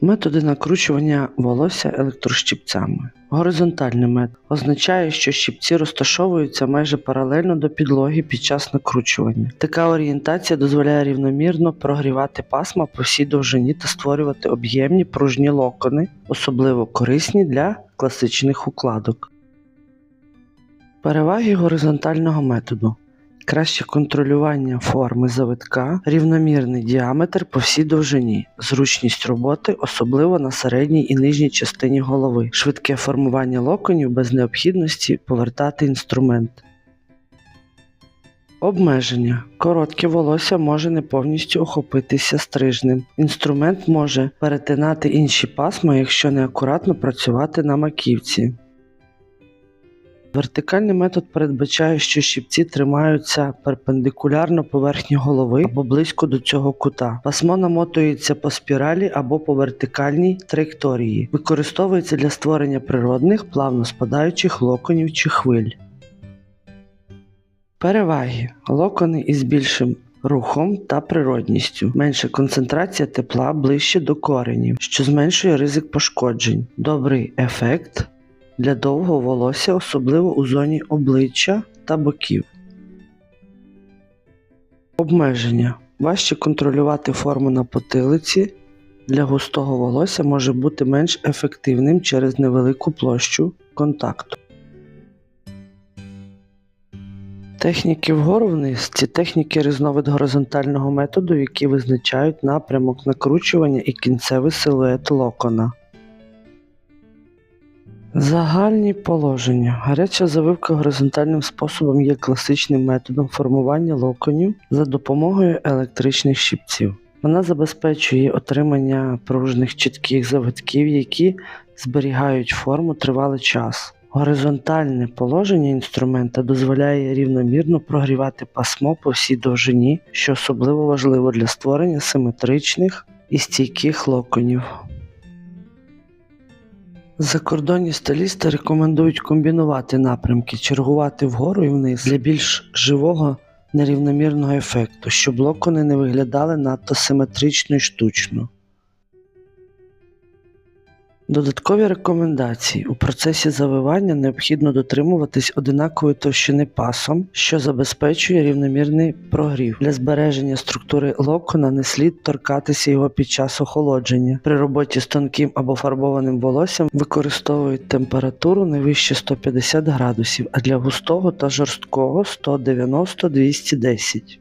Методи накручування волосся електрощипцями. Горизонтальний метод означає, що щипці розташовуються майже паралельно до підлоги під час накручування. Така орієнтація дозволяє рівномірно прогрівати пасма по всій довжині та створювати об'ємні пружні локони, особливо корисні для класичних укладок. Переваги горизонтального методу. Краще контролювання форми завитка, рівномірний діаметр по всій довжині, зручність роботи, особливо на середній і нижній частині голови, швидке формування локонів без необхідності повертати інструмент. Обмеження. Коротке волосся може не повністю охопитися стрижнем. Інструмент може перетинати інші пасма, якщо неакуратно працювати на маківці. Вертикальний метод передбачає, що щипці тримаються перпендикулярно поверхні голови або близько до цього кута. Пасмо намотується по спіралі або по вертикальній траєкторії. Використовується для створення природних плавно спадаючих локонів чи хвиль. Переваги. Локони із більшим рухом та природністю, менша концентрація тепла ближче до коренів, що зменшує ризик пошкоджень, добрий ефект для довгого волосся, особливо у зоні обличчя та боків. Обмеження. Важче контролювати форму на потилиці. Для густого волосся може бути менш ефективним через невелику площу контакту. Техніки вгору вниз ці техніки різновид горизонтального методу, які визначають напрямок накручування і кінцевий силует локона. Загальні положення. Гаряча завивка горизонтальним способом є класичним методом формування локонів за допомогою електричних щипців. Вона забезпечує отримання пружних чітких завитків, які зберігають форму тривалий час. Горизонтальне положення інструмента дозволяє рівномірно прогрівати пасмо по всій довжині, що особливо важливо для створення симетричних і стійких локонів. Закордонні стилісти рекомендують комбінувати напрямки, чергувати вгору і вниз для більш живого нерівномірного ефекту, щоб локони не виглядали надто симетрично і штучно. Додаткові рекомендації. У процесі завивання необхідно дотримуватись одинакової товщини пасом, що забезпечує рівномірний прогрів. Для збереження структури локона не слід торкатися його під час охолодження. При роботі з тонким або фарбованим волоссям використовують температуру не вище 150 градусів, а для густого та жорсткого 190-210.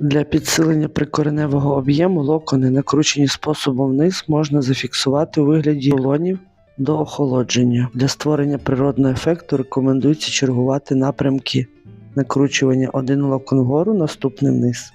Для підсилення прикореневого об'єму локони, накручені способом вниз, можна зафіксувати у вигляді рулонів до охолодження. Для створення природного ефекту рекомендується чергувати напрямки накручування один локон вгору, наступний вниз.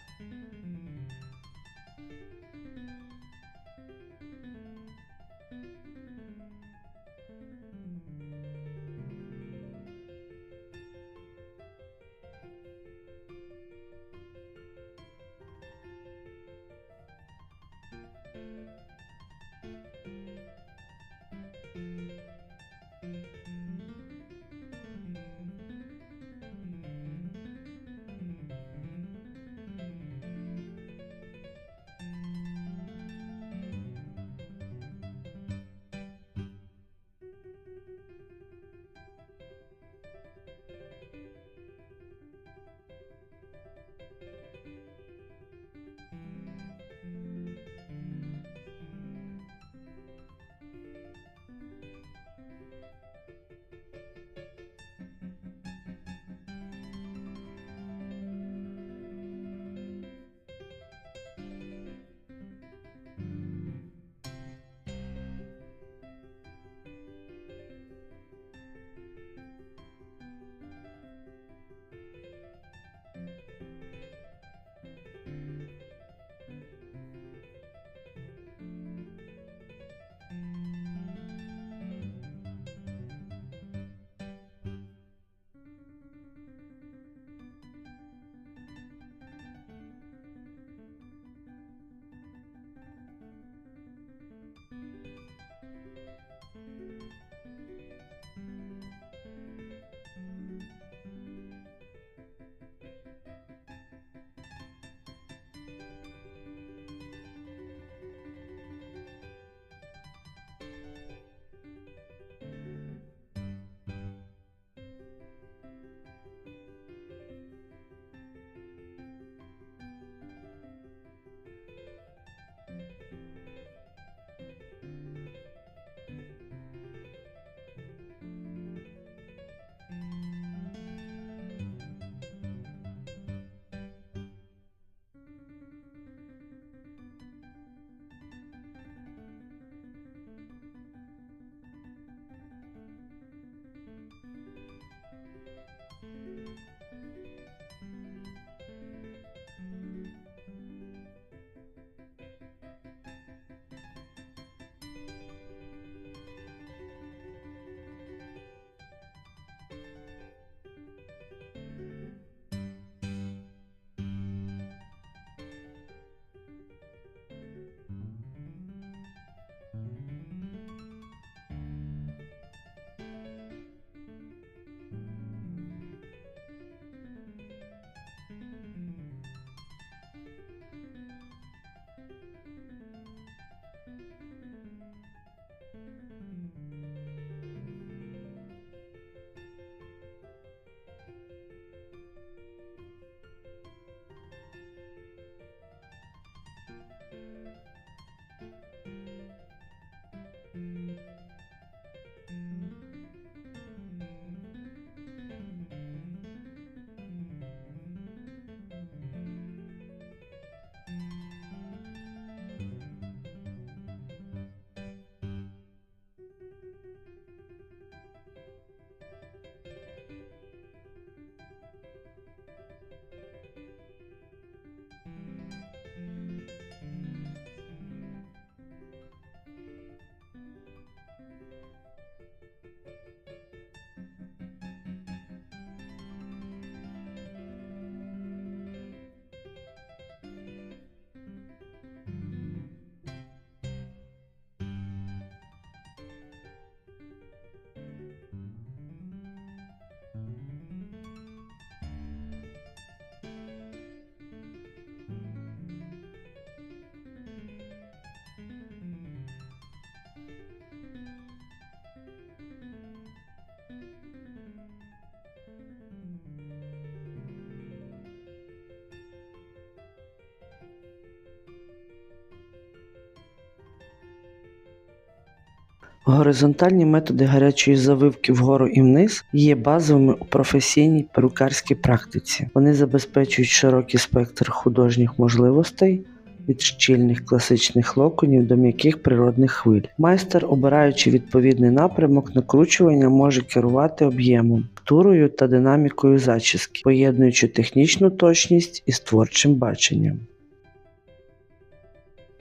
Горизонтальні методи гарячої завивки вгору і вниз є базовими у професійній перукарській практиці. Вони забезпечують широкий спектр художніх можливостей від щільних класичних локонів до м'яких природних хвиль. Майстер, обираючи відповідний напрямок накручування, може керувати об'ємом, турою та динамікою зачіски, поєднуючи технічну точність із творчим баченням.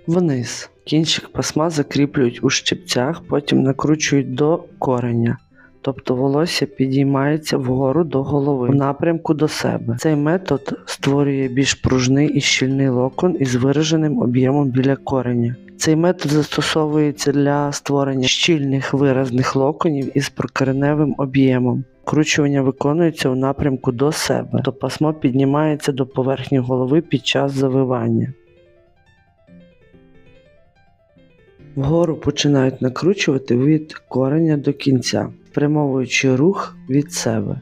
Вниз. Кінчик пасма закріплюють у щипцях, потім накручують до кореня. Тобто волосся підіймається вгору до голови в напрямку до себе. Цей метод створює більш пружний і щільний локон із вираженим об'ємом біля кореня. Цей метод застосовується для створення щільних виразних локонів із прокореневим об'ємом. Кручування виконується у напрямку до себе, то пасмо піднімається до поверхні голови під час завивання. Вгору починають накручувати від кореня до кінця, спрямовуючи рух від себе.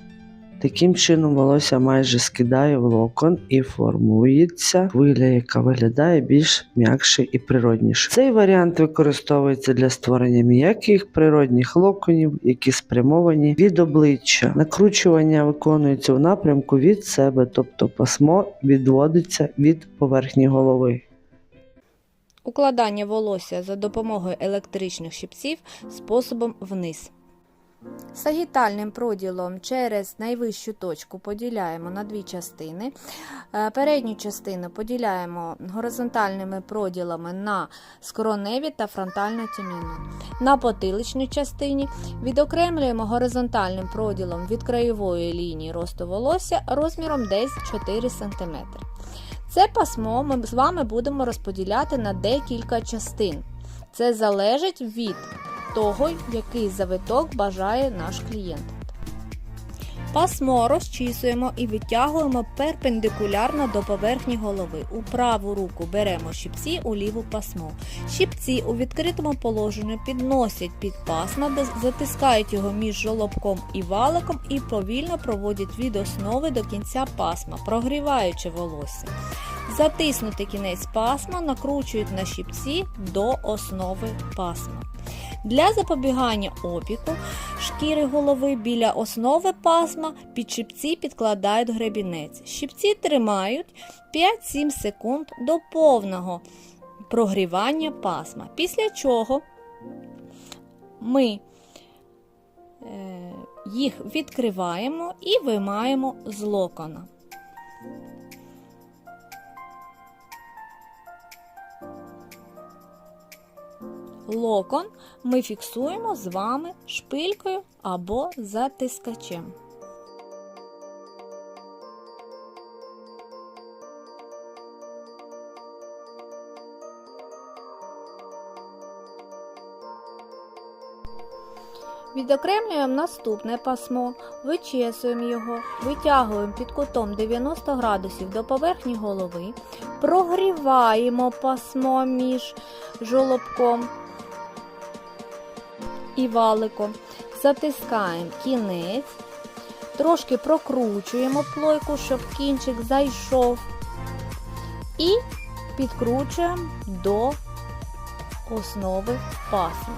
Таким чином волосся майже скидає в локон і формується хвиля, яка виглядає більш м'якше і природніше. Цей варіант використовується для створення м'яких природних локонів, які спрямовані від обличчя. Накручування виконується в напрямку від себе, тобто пасмо відводиться від поверхні голови. Укладання волосся за допомогою електричних щипців способом вниз. Сагітальним проділом через найвищу точку поділяємо на дві частини. Е, Передню частину поділяємо горизонтальними проділами на скроневі та фронтальну тіміну. На потиличній частині відокремлюємо горизонтальним проділом від краєвої лінії росту волосся розміром десь 4 см. Це пасмо ми з вами будемо розподіляти на декілька частин. Це залежить від того, який завиток бажає наш клієнт. Пасмо розчісуємо і витягуємо перпендикулярно до поверхні голови. У праву руку беремо щипці, у ліву пасмо. Щипці у відкритому положенні підносять під пасма, затискають його між жолобком і валиком і повільно проводять від основи до кінця пасма, прогріваючи волосся. Затиснутий кінець пасма накручують на щипці до основи пасма. Для запобігання опіку шкіри голови біля основи пасма під щипці підкладають гребінець. Щипці тримають 5-7 секунд до повного прогрівання пасма. Після чого ми е, їх відкриваємо і виймаємо з локона. Локон ми фіксуємо з вами шпилькою або затискачем. Відокремлюємо наступне пасмо, вичесуємо його, витягуємо під кутом 90 градусів до поверхні голови, прогріваємо пасмо між жолобком і валиком, затискаємо кінець, трошки прокручуємо плойку, щоб кінчик зайшов, і підкручуємо до основи пасма.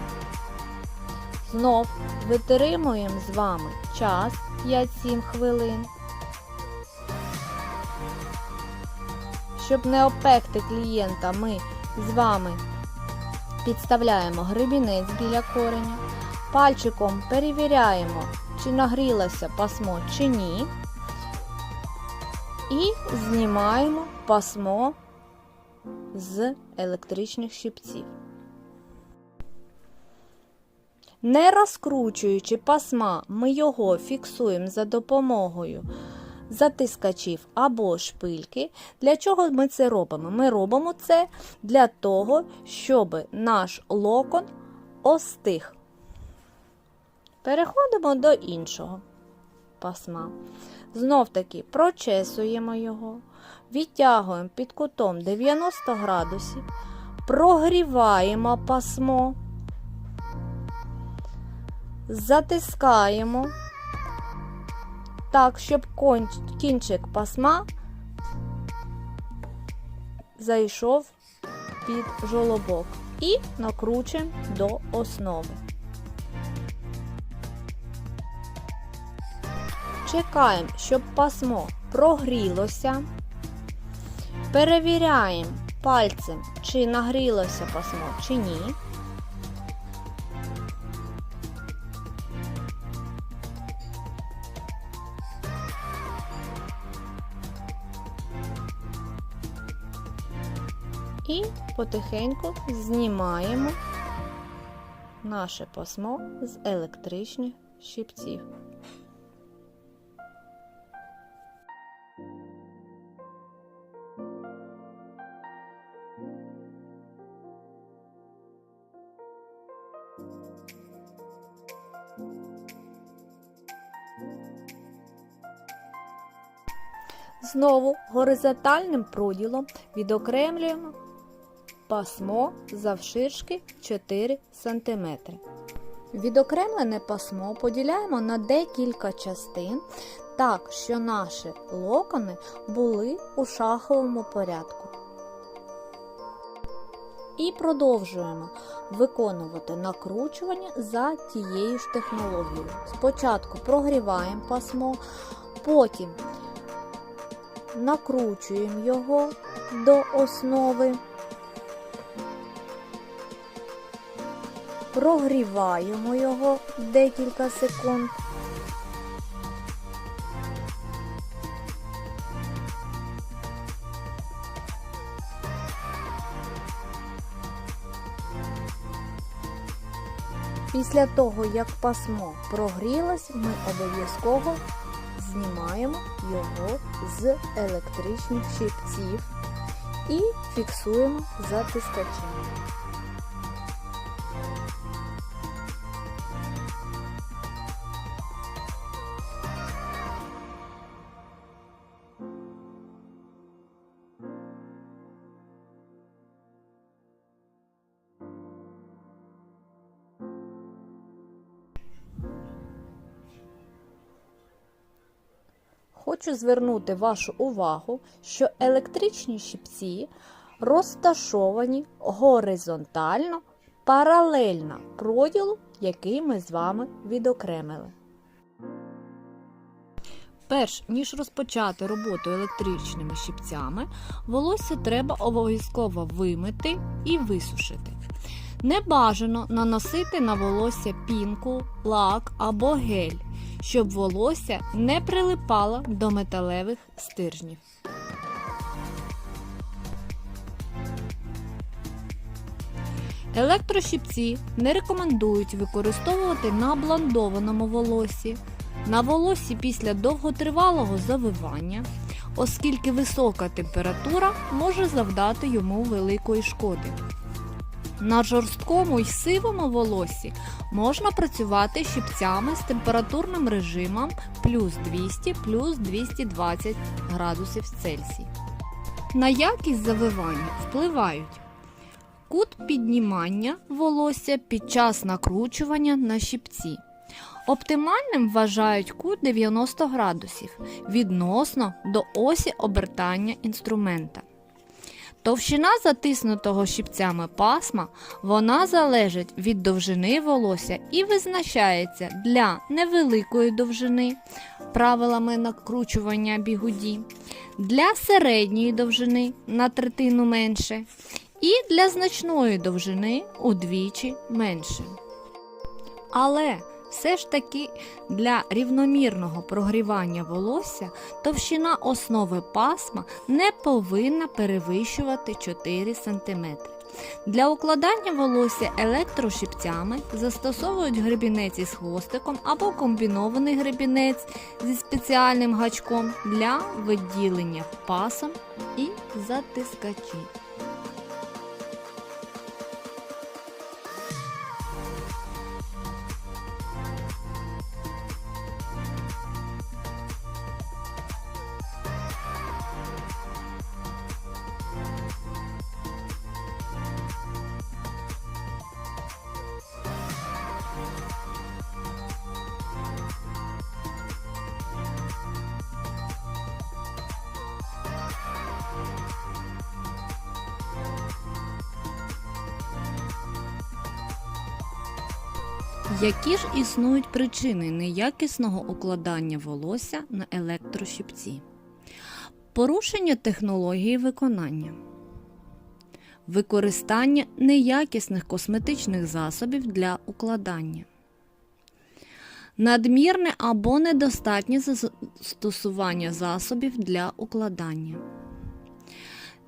Знов витримуємо з вами час 5-7 хвилин. Щоб не опекти клієнта, ми з вами підставляємо гребінець біля кореня, пальчиком перевіряємо, чи нагрілося пасмо чи ні. І знімаємо пасмо з електричних щипців. Не розкручуючи пасма, ми його фіксуємо за допомогою затискачів або шпильки. Для чого ми це робимо? Ми робимо це для того, щоб наш локон остиг. Переходимо до іншого пасма. Знов таки прочесуємо його, відтягуємо під кутом 90 градусів, прогріваємо пасмо затискаємо так, щоб кінчик пасма зайшов під жолобок і накручуємо до основи. Чекаємо, щоб пасмо прогрілося. Перевіряємо пальцем, чи нагрілося пасмо, чи ні. І потихеньку знімаємо наше пасмо з електричних щипців. Знову горизонтальним проділом відокремлюємо пасмо завширшки 4 см. Відокремлене пасмо поділяємо на декілька частин, так, що наші локони були у шаховому порядку. І продовжуємо виконувати накручування за тією ж технологією. Спочатку прогріваємо пасмо, потім накручуємо його до основи, прогріваємо його декілька секунд. Після того, як пасмо прогрілось, ми обов'язково знімаємо його з електричних щипців і фіксуємо затискачем. Хочу звернути вашу увагу, що електричні щипці розташовані горизонтально паралельно проділу, який ми з вами відокремили. Перш ніж розпочати роботу електричними щипцями, волосся треба обов'язково вимити і висушити. Не бажано наносити на волосся пінку, лак або гель, щоб волосся не прилипало до металевих стержнів. Електрощипці не рекомендують використовувати на блондованому волосі, на волоссі після довготривалого завивання, оскільки висока температура може завдати йому великої шкоди. На жорсткому й сивому волосі можна працювати щипцями з температурним режимом плюс 200 плюс 220 градусів Цельсія. На якість завивання впливають кут піднімання волосся під час накручування на щипці. Оптимальним вважають кут 90 градусів відносно до осі обертання інструмента. Товщина затиснутого щипцями пасма вона залежить від довжини волосся і визначається для невеликої довжини правилами накручування бігуді, для середньої довжини на третину менше і для значної довжини удвічі менше. Але все ж таки для рівномірного прогрівання волосся товщина основи пасма не повинна перевищувати 4 см. Для укладання волосся електрошипцями застосовують гребінець із хвостиком або комбінований гребінець зі спеціальним гачком для виділення пасом і затискачів. Які ж існують причини неякісного укладання волосся на електрощипці? Порушення технології виконання, використання неякісних косметичних засобів для укладання, надмірне або недостатнє застосування засобів для укладання,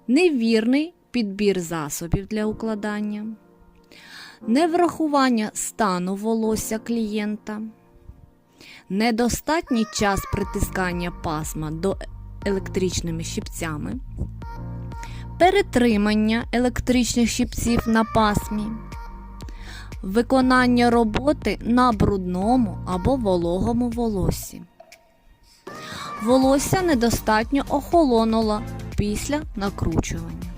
невірний підбір засобів для укладання неврахування стану волосся клієнта, недостатній час притискання пасма до електричними щипцями, перетримання електричних щипців на пасмі, виконання роботи на брудному або вологому волоссі. Волосся недостатньо охолонуло після накручування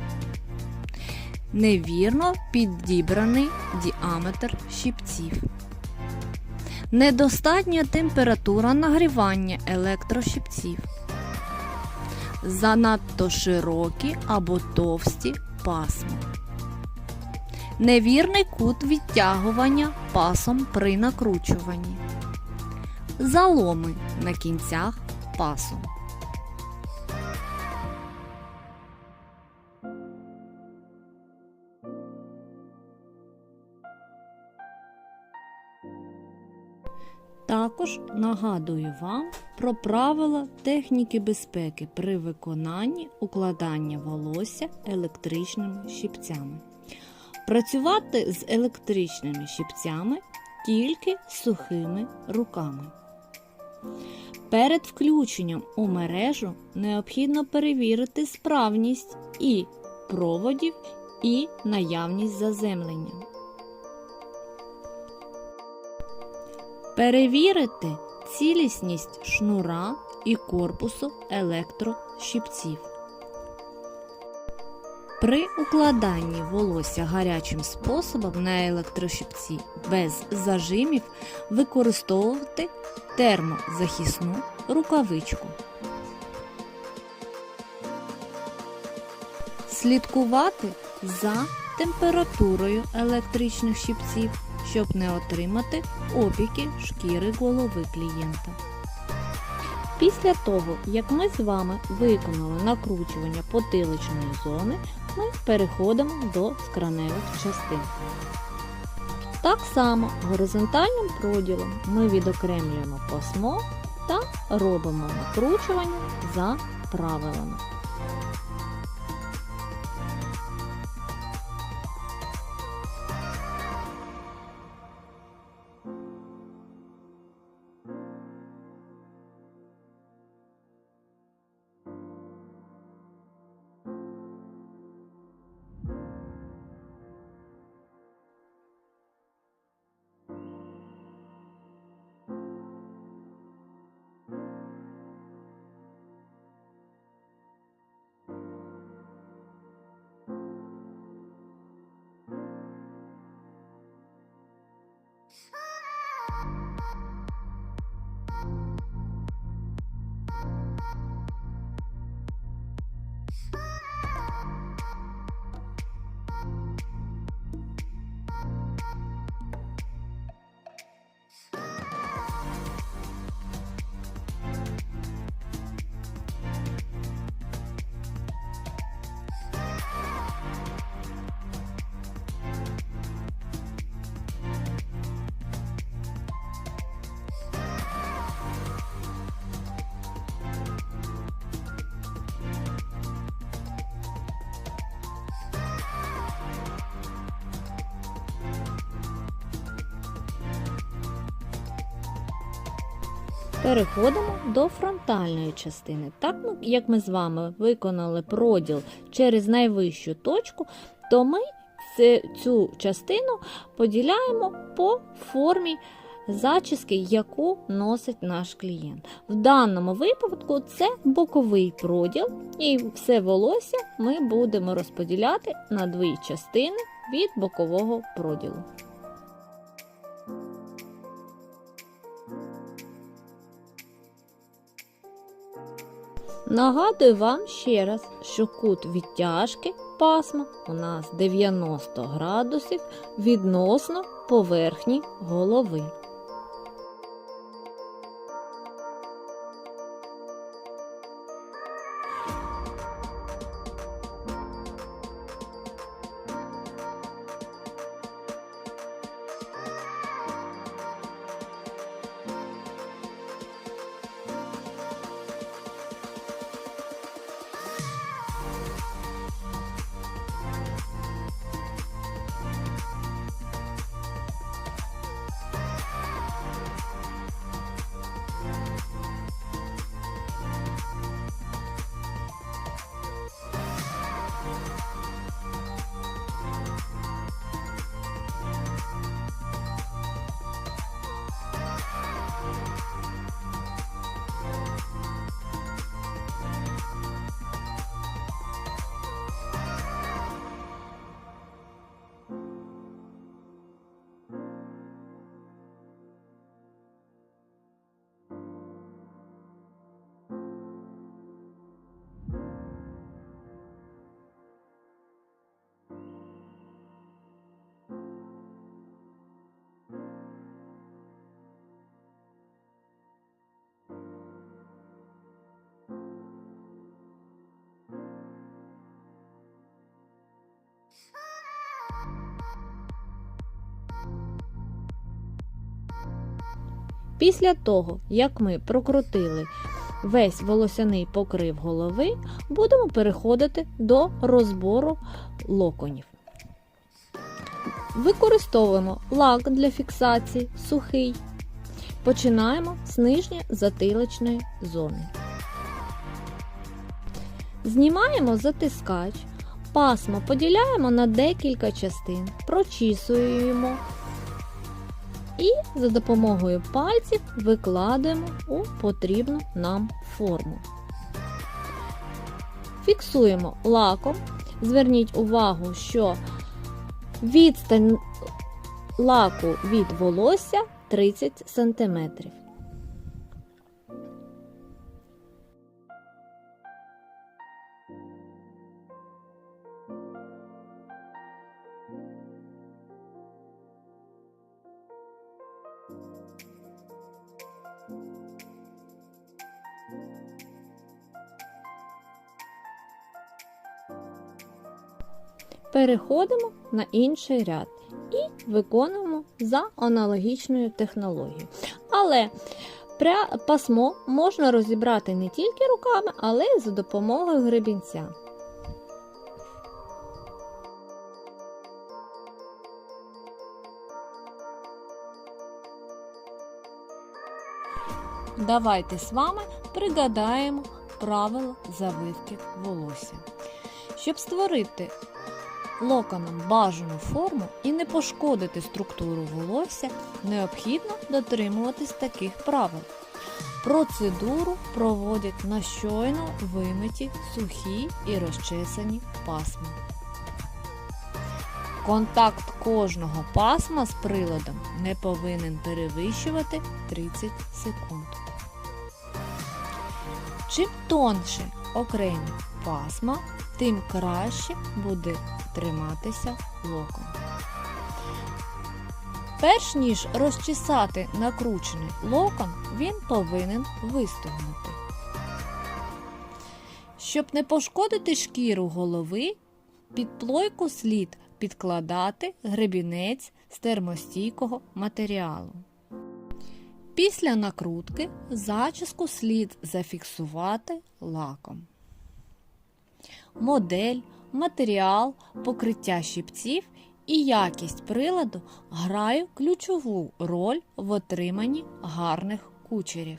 невірно підібраний діаметр щипців, недостатня температура нагрівання електрощипців, занадто широкі або товсті пасма, невірний кут відтягування пасом при накручуванні, заломи на кінцях пасу. Також нагадую вам про правила техніки безпеки при виконанні укладання волосся електричними щипцями. Працювати з електричними щипцями тільки сухими руками. Перед включенням у мережу необхідно перевірити справність і проводів, і наявність заземлення. Перевірити цілісність шнура і корпусу електрощипців. При укладанні волосся гарячим способом на електрощипці без зажимів використовувати термозахисну рукавичку. Слідкувати за температурою електричних щипців щоб не отримати опіки шкіри голови клієнта. Після того, як ми з вами виконали накручування потиличної зони, ми переходимо до скраневих частин. Так само горизонтальним проділом ми відокремлюємо пасмо та робимо накручування за правилами. Переходимо до фронтальної частини. Так ну, як ми з вами виконали проділ через найвищу точку, то ми цю частину поділяємо по формі зачіски, яку носить наш клієнт. В даному випадку це боковий проділ, і все волосся ми будемо розподіляти на дві частини від бокового проділу. Нагадую вам ще раз, що кут відтяжки пасма у нас 90 градусів відносно поверхні голови. Після того, як ми прокрутили весь волосяний покрив голови, будемо переходити до розбору локонів. Використовуємо лак для фіксації сухий. Починаємо з нижньої затилочної зони. Знімаємо затискач, пасмо поділяємо на декілька частин, прочісуємо і за допомогою пальців викладаємо у потрібну нам форму. Фіксуємо лаком. Зверніть увагу, що відстань лаку від волосся 30 см. Переходимо на інший ряд і виконуємо за аналогічною технологією. Але пасмо можна розібрати не тільки руками, але й за допомогою гребінця. Давайте з вами пригадаємо правила завивки волосся. Щоб створити локоном бажану форму і не пошкодити структуру волосся, необхідно дотримуватись таких правил. Процедуру проводять на щойно вимиті сухі і розчесані пасма. Контакт кожного пасма з приладом не повинен перевищувати 30 секунд. Чим тонше окремі пасма, тим краще буде триматися локон. Перш ніж розчесати накручений локон, він повинен вистогнути. Щоб не пошкодити шкіру голови, під плойку слід підкладати гребінець з термостійкого матеріалу. Після накрутки зачіску слід зафіксувати лаком. Модель, матеріал, покриття щипців і якість приладу грають ключову роль в отриманні гарних кучерів.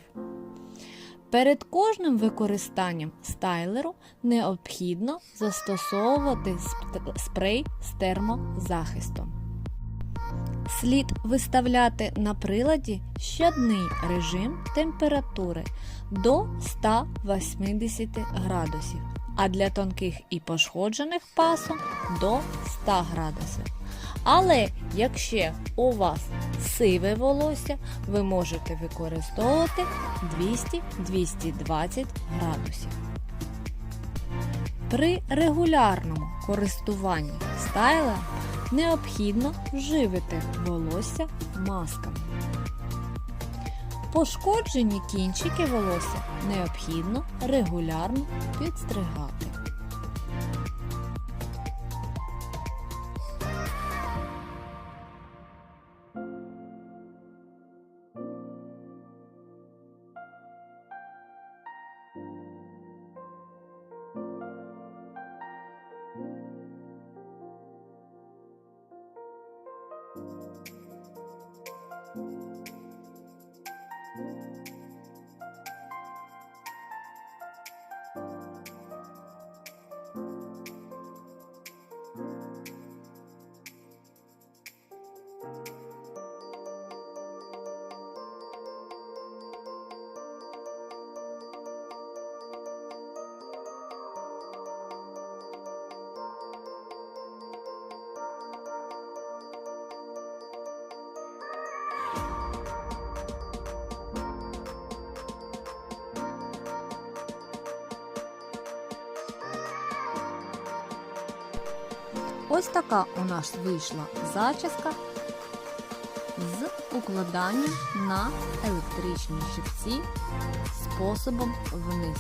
Перед кожним використанням стайлеру необхідно застосовувати спрей з термозахистом. Слід виставляти на приладі щодний режим температури до 180 градусів, а для тонких і пошкоджених пасом до 100 градусів. Але якщо у вас сиве волосся, ви можете використовувати 200-220 градусів. При регулярному користуванні стайлем необхідно вживити волосся масками. Пошкоджені кінчики волосся необхідно регулярно підстригати. Ось така у нас вийшла зачіска з укладанням на електричній щипці способом вниз.